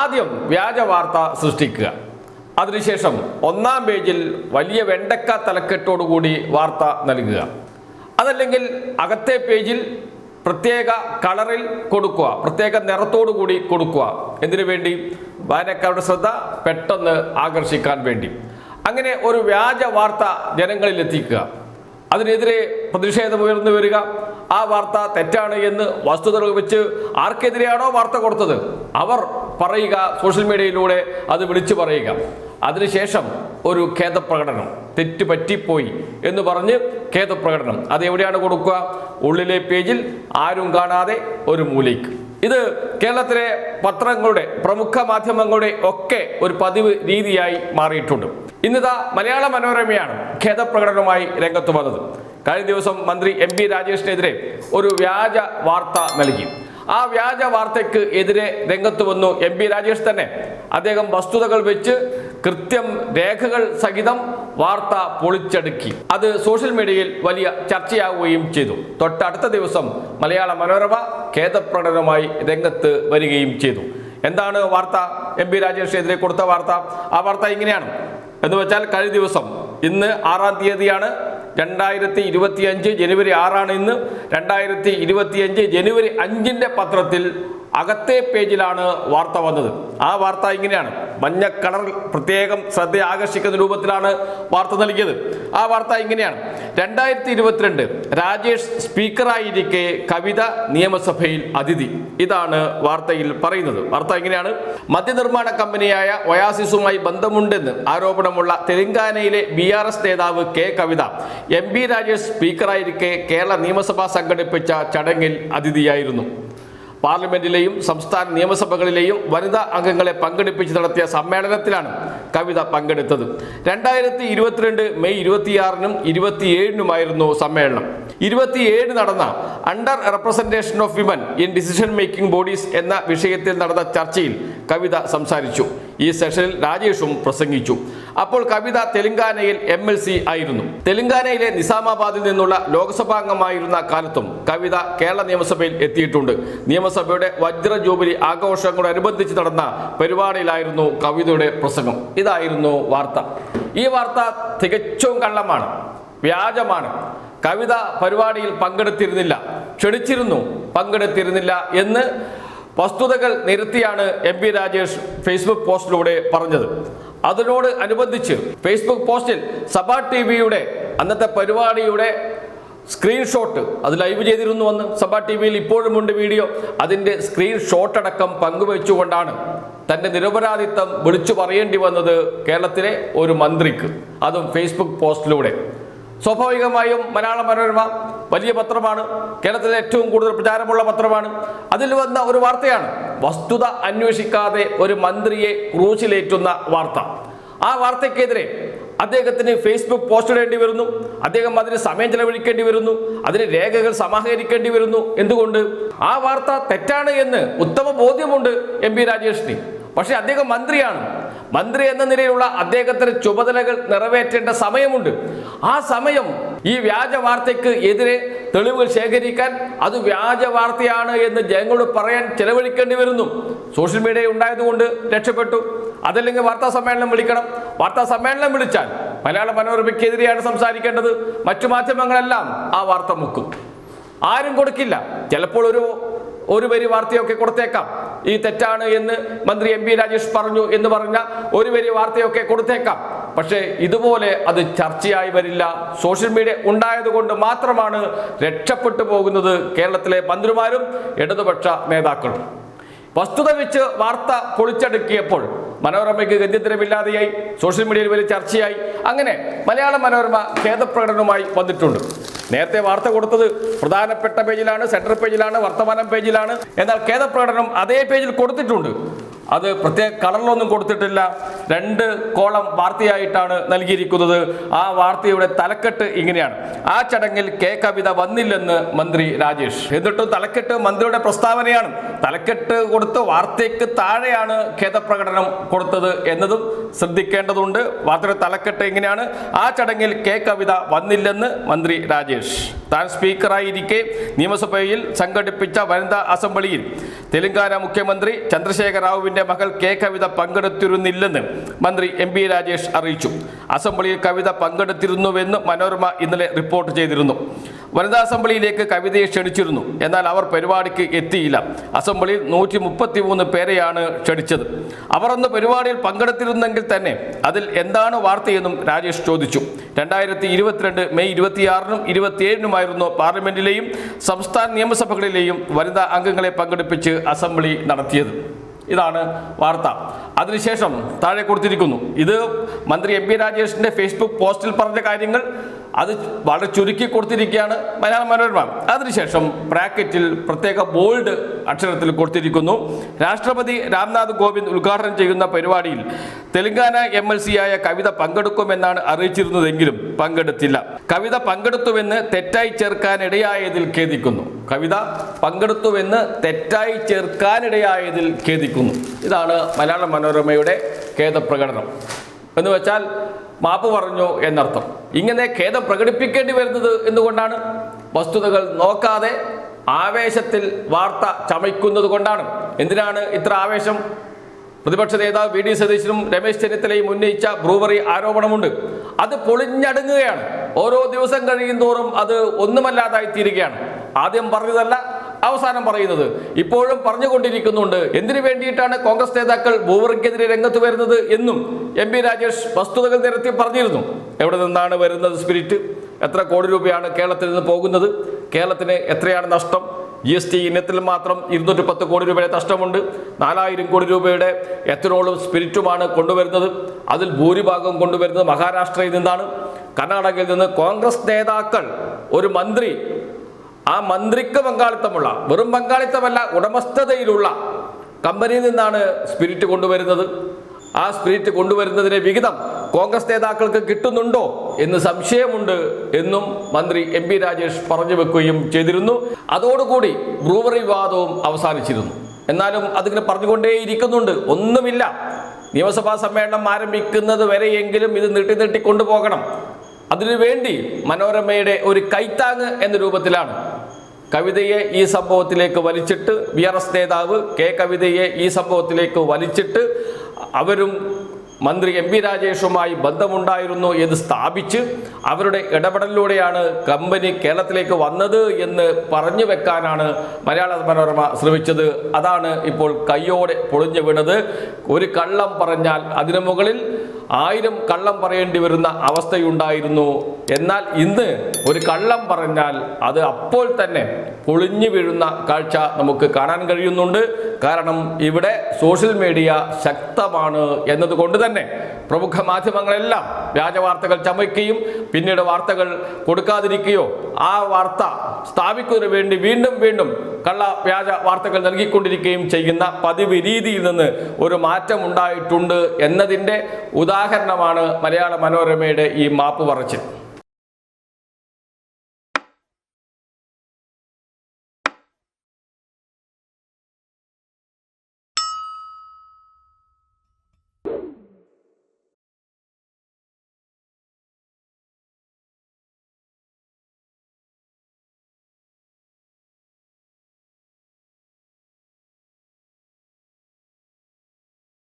ആദ്യം വ്യാജ വാർത്ത സൃഷ്ടിക്കുക. അതിനുശേഷം ഒന്നാം പേജിൽ വലിയ വെണ്ടക്ക തലക്കെട്ടോടുകൂടി വാർത്ത നൽകുക. അതല്ലെങ്കിൽ അകത്തെ പേജിൽ പ്രത്യേക കളറിൽ കൊടുക്കുക പ്രത്യേക നിറത്തോടു കൂടി കൊടുക്കുക. എന്തിനു വേണ്ടി? വായനക്കാരുടെ ശ്രദ്ധ പെട്ടെന്ന് ആകർഷിക്കാൻ വേണ്ടി. അങ്ങനെ ഒരു വ്യാജ വാർത്ത ജനങ്ങളിൽ എത്തിക്കുക. അതിനെതിരെ പ്രതിഷേധം ഉയർന്നു വരിക. ആ വാർത്ത തെറ്റാണ് എന്ന് വസ്തുതകൾ വെച്ച് ആർക്കെതിരെയാണോ വാർത്ത കൊടുത്തത്? അവർ പറയുക സോഷ്യൽ മീഡിയയിലൂടെ അത് വിളിച്ചു പറയുക. അതിനുശേഷം ഒരു ഖേദപ്രകടനം തെറ്റ് പറ്റിപ്പോയി എന്ന് പറഞ്ഞ് ഖേദപ്രകടനം. അത് എവിടെയാണ് കൊടുക്കുക? ഉള്ളിലെ പേജിൽ ആരും കാണാതെ ഒരു മൂലയ്ക്ക്. ഇത് കേരളത്തിലെ പത്രങ്ങളുടെ പ്രമുഖ മാധ്യമങ്ങളുടെ ഒക്കെ ഒരു പതിവ് രീതിയായി മാറിയിട്ടുണ്ട്. ഇന്നിതാ മലയാള മനോരമയാണ് ഖേദപ്രകടനവുമായി രംഗത്ത് വന്നത്. കഴിഞ്ഞ ദിവസം മന്ത്രി എം പി രാജേഷിനെതിരെ ഒരു വ്യാജ വാർത്ത നൽകി. ആ വ്യാജ വാർത്തയ്ക്ക് എതിരെ രംഗത്ത് വന്നു എം പി രാജേഷ് തന്നെ. അദ്ദേഹം വസ്തുതകൾ വെച്ച് കൃത്യം രേഖകൾ സഹിതം വാർത്ത പൊളിച്ചടുക്കി. അത് സോഷ്യൽ മീഡിയയിൽ വലിയ ചർച്ചയാവുകയും ചെയ്തു. തൊട്ടടുത്ത ദിവസം മലയാള മനോരമ ഖേദപ്രകടനവുമായി രംഗത്ത് വരികയും ചെയ്തു. എന്താണ് വാർത്ത? എം പി എതിരെ കൊടുത്ത വാർത്ത. ആ വാർത്ത ഇങ്ങനെയാണ്. എന്ന് വെച്ചാൽ കഴിഞ്ഞ ദിവസം ഇന്ന് ആറാം തീയതിയാണ്. രണ്ടായിരത്തി ഇരുപത്തിയഞ്ച് ജനുവരി ആറാണ് ഇന്ന്. രണ്ടായിരത്തി ഇരുപത്തിയഞ്ച് ജനുവരി അഞ്ചിന്റെ പത്രത്തിൽ അകത്തെ പേജിലാണ് വാർത്ത വന്നത്. ആ വാർത്ത ഇങ്ങനെയാണ്. മഞ്ഞ കളർ പ്രത്യേകം ശ്രദ്ധ ആകർഷിക്കുന്ന രൂപത്തിലാണ് വാർത്ത നൽകിയത്. ആ വാർത്ത ഇങ്ങനെയാണ്. രണ്ടായിരത്തി ഇരുപത്തിരണ്ട് രാജേഷ് സ്പീക്കറായിരിക്കെ കവിത നിയമസഭയിൽ അതിഥി. ഇതാണ് വാർത്തയിൽ പറയുന്നത്. വാർത്ത ഇങ്ങനെയാണ്. മദ്യനിർമ്മാണ കമ്പനിയായ ഒയാസിസുമായി ബന്ധമുണ്ടെന്ന് ആരോപണമുള്ള തെലങ്കാനയിലെ ബി ആർ എസ് നേതാവ് K Kavitha M B Rajesh സ്പീക്കറായിരിക്കെ Kerala നിയമസഭ സംഘടിപ്പിച്ച ചടങ്ങിൽ അതിഥിയായിരുന്നു. പാർലമെന്റിലെയും സംസ്ഥാന നിയമസഭകളിലെയും വനിതാ അംഗങ്ങളെ പങ്കെടുപ്പിച്ച് നടത്തിയ സമ്മേളനത്തിലാണ് കവിത പങ്കെടുത്തത്. രണ്ടായിരത്തി ഇരുപത്തിരണ്ട് മെയ് ഇരുപത്തിയാറിനും ഇരുപത്തിയേഴിനുമായിരുന്നു സമ്മേളനം. ഇരുപത്തിയേഴ് നടന്ന under representation of women in decision making bodies എന്ന വിഷയത്തിൽ നടന്ന ചർച്ചയിൽ കവിത സംസാരിച്ചു. ഈ സെഷനിൽ രാജേഷും പ്രസംഗിച്ചു. അപ്പോൾ കവിത തെലങ്കാനയിൽ എം എൽ സി ആയിരുന്നു. തെലങ്കാനയിലെ നിസാമാബാദിൽ നിന്നുള്ള ലോക്സഭാംഗമായിരുന്ന കാലത്തും കവിത കേരള നിയമസഭയിൽ എത്തിയിട്ടുണ്ട്. നിയമസഭയുടെ വജ്ര ജൂബിലി ആഘോഷങ്ങളോടനുബന്ധിച്ച് നടന്ന പരിപാടിയിലായിരുന്നു കവിതയുടെ പ്രസംഗം. ഇതായിരുന്നു വാർത്ത. ഈ വാർത്ത തികച്ചും കള്ളമാണ് വ്യാജമാണ്. കവിത പരിപാടിയിൽ പങ്കെടുത്തിരുന്നില്ല. ക്ഷണിച്ചിരുന്നു പങ്കെടുത്തിരുന്നില്ല എന്ന് വസ്തുതകൾ നിരത്തിയാണ് എം പി രാജേഷ് ഫേസ്ബുക്ക് പോസ്റ്റിലൂടെ പറഞ്ഞത്. അതിനോട് അനുബന്ധിച്ച് ഫേസ്ബുക്ക് പോസ്റ്റിൽ സഭാ ടി വിയുടെ അന്നത്തെ പരിപാടിയുടെ സ്ക്രീൻഷോട്ട് അത് ലൈവ് ചെയ്തിരുന്നു വന്ന് സഭാ ടി വിയിൽ ഇപ്പോഴുമുണ്ട് വീഡിയോ. അതിന്റെ സ്ക്രീൻഷോട്ട് അടക്കം പങ്കുവെച്ചുകൊണ്ടാണ് തന്റെ നിരപരാധിത്വം വിളിച്ചു പറയേണ്ടി വന്നത് കേരളത്തിലെ ഒരു മന്ത്രിക്ക്. അതും ഫേസ്ബുക്ക് പോസ്റ്റിലൂടെ. സ്വാഭാവികമായും മലയാള മനോരമ വലിയ പത്രമാണ്. കേരളത്തിലെ ഏറ്റവും കൂടുതൽ പ്രചാരമുള്ള പത്രമാണ്. അതിൽ വന്ന ഒരു വാർത്തയാണ്. വസ്തുത അന്വേഷിക്കാതെ ഒരു മന്ത്രിയെ ക്രൂശിലേറ്റുന്ന വാർത്ത. ആ വാർത്തയ്ക്കെതിരെ അദ്ദേഹത്തിന് ഫേസ്ബുക്ക് പോസ്റ്റ് ഇടേണ്ടി വരുന്നു. അദ്ദേഹം അതിന് സമയം ചെലവഴിക്കേണ്ടി വരുന്നു. അതിന് രേഖകൾ സമാഹരിക്കേണ്ടി വരുന്നു. എന്തുകൊണ്ട്? ആ വാർത്ത തെറ്റാണ് എന്ന് ഉത്തമ ബോധ്യമുണ്ട് എം പി രാജേഷിന്. പക്ഷെ അദ്ദേഹം മന്ത്രിയാണ്. മന്ത്രി എന്ന നിലയിലുള്ള അദ്ദേഹത്തിന് ചുമതലകൾ നിറവേറ്റേണ്ട സമയമുണ്ട്. ആ സമയം ഈ വ്യാജ വാർത്തയ്ക്ക് എതിരെ തെളിവുകൾ ശേഖരിക്കാൻ അത് വ്യാജ വാർത്തയാണ് എന്ന് ജനങ്ങളോട് പറയാൻ ചെലവഴിക്കേണ്ടി വരുന്നു. സോഷ്യൽ മീഡിയ ഉണ്ടായതുകൊണ്ട് രക്ഷപ്പെട്ടു. അതല്ലെങ്കിൽ വാർത്താ സമ്മേളനം വിളിക്കണം. വാർത്താ സമ്മേളനം വിളിച്ചാൽ മലയാള മനോരമയ്ക്കെതിരെയാണ് സംസാരിക്കേണ്ടത്. മറ്റു മാധ്യമങ്ങളെല്ലാം ആ വാർത്ത മുക്കും. ആരും കൊടുക്കില്ല. ചിലപ്പോൾ ഒരു ഒരു വരി വാർത്തയൊക്കെ കൊടുത്തേക്കാം. ഈ തെറ്റാണ് എന്ന് മന്ത്രി എം രാജേഷ് പറഞ്ഞു എന്ന് പറഞ്ഞ ഒരു വലിയ വാർത്തയൊക്കെ കൊടുത്തേക്കാം. പക്ഷേ ഇതുപോലെ അത് ചർച്ചയായി വരില്ല. സോഷ്യൽ മീഡിയ ഉണ്ടായതുകൊണ്ട് മാത്രമാണ് രക്ഷപ്പെട്ടു പോകുന്നത് കേരളത്തിലെ മന്ത്രിമാരും ഇടതുപക്ഷ നേതാക്കളും. വസ്തുത വെച്ച് വാർത്ത പൊളിച്ചടുക്കിയപ്പോൾ മനോരമയ്ക്ക് ഗദ്യത്തരമില്ലാതെയായി സോഷ്യൽ മീഡിയയിൽ വലിയ ചർച്ചയായി. അങ്ങനെ മലയാള മനോരമ ഖേദപ്രകടനവുമായി വന്നിട്ടുണ്ട്. നേരത്തെ വാർത്ത കൊടുത്തത് പ്രധാനപ്പെട്ട പേജിലാണ് സെൻട്രൽ പേജിലാണ് വർത്തമാനം പേജിലാണ്. എന്നാൽ ഖേദപ്രകടനം അതേ പേജിൽ കൊടുത്തിട്ടുണ്ട്. അത് പ്രത്യേക കളറിലൊന്നും കൊടുത്തിട്ടില്ല. രണ്ട് കോളം വാർത്തയായിട്ടാണ് നൽകിയിരിക്കുന്നത്. ആ വാർത്തയുടെ തലക്കെട്ട് ഇങ്ങനെയാണ്. ആ ചടങ്ങിൽ കെ കവിത വന്നില്ലെന്ന് മന്ത്രി രാജേഷ്. എന്നിട്ടും തലക്കെട്ട് മന്ത്രിയുടെ പ്രസ്താവനയാണ്. തലക്കെട്ട് കൊടുത്ത് വാർത്തയ്ക്ക് താഴെയാണ് ഖേദപ്രകടനം കൊടുത്തത് എന്നതും ശ്രദ്ധിക്കേണ്ടതുണ്ട്. വാർത്തയുടെ തലക്കെട്ട് ഇങ്ങനെയാണ്. ആ ചടങ്ങിൽ കെ കവിത വന്നില്ലെന്ന് മന്ത്രി രാജേഷ്. താൻ സ്പീക്കറായിരിക്കെ നിയമസഭയിൽ സംഘടിപ്പിച്ച വനിതാ അസംബ്ലിയിൽ തെലങ്കാന മുഖ്യമന്ത്രി ചന്ദ്രശേഖർ റാവുവിന്റെ മകൾ കെ കവിത പങ്കെടുത്തിരുന്നില്ലെന്ന് മന്ത്രി എം പി രാജേഷ് അറിയിച്ചു. അസംബ്ലിയിൽ കവിത പങ്കെടുത്തിരുന്നുവെന്ന് മനോരമ ഇന്നലെ റിപ്പോർട്ട് ചെയ്തിരുന്നു. വനിതാ അസംബ്ലിയിലേക്ക് കവിതയെ ക്ഷണിച്ചിരുന്നു. എന്നാൽ അവർ പരിപാടിക്ക് എത്തിയില്ല. അസംബ്ലിയിൽ നൂറ്റി മുപ്പത്തി മൂന്ന് പേരെയാണ് ക്ഷണിച്ചത്. അവർ അന്ന് പരിപാടിയിൽ പങ്കെടുത്തിരുന്നെങ്കിൽ തന്നെ അതിൽ എന്താണ് വാർത്തയെന്നും രാജേഷ് ചോദിച്ചു. രണ്ടായിരത്തി ഇരുപത്തിരണ്ട് മെയ് ഇരുപത്തിയാറിനും ഇരുപത്തിയേഴിനുമായിരുന്നു പാർലമെന്റിലെയും സംസ്ഥാന നിയമസഭകളിലെയും വനിതാ അംഗങ്ങളെ പങ്കെടുപ്പിച്ച് അസംബ്ലി നടത്തിയത്. ഇതാണ് വാർത്ത. അതിനുശേഷം താഴെ കൊടുത്തിരിക്കുന്നു. ഇത് മന്ത്രി എം പി രാജേഷിന്റെ ഫേസ്ബുക്ക് പോസ്റ്റിൽ പറഞ്ഞ കാര്യങ്ങൾ അത് വളരെ ചുരുക്കി കൊടുത്തിരിക്കുകയാണ് മലയാള മനോരമ. അതിനുശേഷം ബ്രാക്കറ്റിൽ പ്രത്യേക ബോൾഡ് അക്ഷരത്തിൽ കൊടുത്തിരിക്കുന്നു. രാഷ്ട്രപതി രാംനാഥ് കോവിന്ദ് ഉദ്ഘാടനം ചെയ്യുന്ന പരിപാടിയിൽ തെലങ്കാന എം എൽ സി ആയ കവിത പങ്കെടുക്കുമെന്നാണ് അറിയിച്ചിരുന്നതെങ്കിലും പങ്കെടുത്തില്ല. കവിത പങ്കെടുത്തുവെന്ന് തെറ്റായി ചേർക്കാനിടയായതിൽ ഖേദിക്കുന്നു. കവിത പങ്കെടുത്തുവെന്ന് തെറ്റായി ചേർക്കാനിടയായതിൽ ഖേദിക്കുന്നു. ഇതാണ് മലയാള മനോരമയുടെ ഖേദപ്രകടനം. എന്ന് വെച്ചാൽ മാപ്പ് പറഞ്ഞു എന്നർത്ഥം. ഇങ്ങനെ ഖേദം പ്രകടിപ്പിക്കേണ്ടി വരുന്നത് എന്തുകൊണ്ടാണ്? വസ്തുതകൾ നോക്കാതെ ആവേശത്തിൽ വാർത്ത ചമയ്ക്കുന്നത് കൊണ്ടാണ്. എന്തിനാണ് ഇത്ര ആവേശം? പ്രതിപക്ഷ നേതാവ് വി ഡി സതീശനും രമേശ് ചെന്നിത്തലയും ഉന്നയിച്ച ബ്രൂവറി ആരോപണമുണ്ട്. അത് പൊളിഞ്ഞടുങ്ങുകയാണ്. ഓരോ ദിവസം കഴിയും തോറും അത് ഒന്നുമല്ലാതായി തീരുകയാണ് ആദ്യം പറഞ്ഞതല്ല അവസാനം പറയുന്നത് ഇപ്പോഴും പറഞ്ഞുകൊണ്ടിരിക്കുന്നുണ്ട് എന്തിനു വേണ്ടിയിട്ടാണ് കോൺഗ്രസ് നേതാക്കൾ ബ്രൂവറിക്കെതിരെ രംഗത്ത് വരുന്നത് എന്നും എം പി രാജേഷ് വസ്തുതകൾ നിരത്തി പറഞ്ഞിരുന്നു. എവിടെ നിന്നാണ് വരുന്നത് സ്പിരിറ്റ് എത്ര കോടി രൂപയാണ് കേരളത്തിൽ നിന്ന് പോകുന്നത്? കേരളത്തിന് എത്രയാണ് നഷ്ടം? ജി എസ് ടി ഇനത്തിൽ മാത്രം ഇരുന്നൂറ്റി പത്ത് കോടി രൂപയുടെ നഷ്ടമുണ്ട്. നാലായിരം കോടി രൂപയുടെ എത്തനോളും സ്പിരിറ്റുമാണ് കൊണ്ടുവരുന്നത്. അതിൽ ഭൂരിഭാഗം കൊണ്ടുവരുന്നത് മഹാരാഷ്ട്രയിൽ നിന്നാണ്. കർണാടകയിൽ നിന്ന് കോൺഗ്രസ് നേതാക്കൾ ഒരു മന്ത്രി ആ മന്ത്രിക്ക് പങ്കാളിത്തമുള്ള വെറും പങ്കാളിത്തമല്ല ഉടമസ്ഥതയിലുള്ള കമ്പനിയിൽ നിന്നാണ് സ്പിരിറ്റ് കൊണ്ടുവരുന്നത്. ആ സ്പിരിറ്റ് കൊണ്ടുവരുന്നതിന് വിഹിതം കോൺഗ്രസ് നേതാക്കൾക്ക് കിട്ടുന്നുണ്ടോ എന്ന് സംശയമുണ്ട് എന്നും മന്ത്രി എം പി രാജേഷ് പറഞ്ഞു വെക്കുകയും ചെയ്തിരുന്നു. അതോടുകൂടി ബ്രൂവറി വിവാദവും അവസാനിച്ചിരുന്നു. എന്നാലും അതിങ്ങനെ പറഞ്ഞുകൊണ്ടേയിരിക്കുന്നുണ്ട്. ഒന്നുമില്ല. നിയമസഭാ സമ്മേളനം ആരംഭിക്കുന്നത് വരെയെങ്കിലും ഇത് നീട്ടി നീട്ടി കൊണ്ടുപോകണം. അതിനുവേണ്ടി മനോരമയുടെ ഒരു കൈത്താങ് എന്ന രൂപത്തിലാണ് കവിതയെ ഈ സംഭവത്തിലേക്ക് വലിച്ചിട്ട് വി ആർ എസ് നേതാവ് കെ കവിതയെ ഈ സംഭവത്തിലേക്ക് വലിച്ചിട്ട് അവരും മന്ത്രി എം വി രാജേഷുമായി ബന്ധമുണ്ടായിരുന്നു എന്ന് സ്ഥാപിച്ച് അവരുടെ ഇടപെടലിലൂടെയാണ് കമ്പനി കേരളത്തിലേക്ക് വന്നത് എന്ന് പറഞ്ഞു വെക്കാനാണ് മലയാള മനോരമ ശ്രമിച്ചത്. അതാണ് ഇപ്പോൾ കയ്യോടെ പൊളിഞ്ഞു വീണത്. ഒരു കള്ളം പറഞ്ഞാൽ അതിനു മുകളിൽ ആയിരം കള്ളം പറയേണ്ടി വരുന്ന അവസ്ഥയുണ്ടായിരുന്നു. എന്നാൽ ഇന്ന് ഒരു കള്ളം പറഞ്ഞാൽ അത് അപ്പോൾ തന്നെ പൊളിഞ്ഞു വീഴുന്ന കാഴ്ച നമുക്ക് കാണാൻ കഴിയുന്നുണ്ട്. കാരണം ഇവിടെ സോഷ്യൽ മീഡിയ ശക്തമാണ് എന്നതുകൊണ്ട് തന്നെ പ്രമുഖ മാധ്യമങ്ങളെല്ലാം വ്യാജ വാർത്തകൾ ചമയ്ക്കുകയും പിന്നീട് വാർത്തകൾ കൊടുക്കാതിരിക്കുകയോ ആ വാർത്ത സ്ഥാപിക്കുന്നതിന് വേണ്ടി വീണ്ടും വീണ്ടും കള്ള വ്യാജ വാർത്തകൾ നൽകിക്കൊണ്ടിരിക്കുകയും ചെയ്യുന്ന പതിവ് രീതിയിൽ നിന്ന് ഒരു മാറ്റം ഉണ്ടായിട്ടുണ്ട് എന്നതിന്റെ ഉദാഹരണമാണ് മലയാള മനോരമയുടെ ഈ മാപ്പ് പറച്ചിൽ.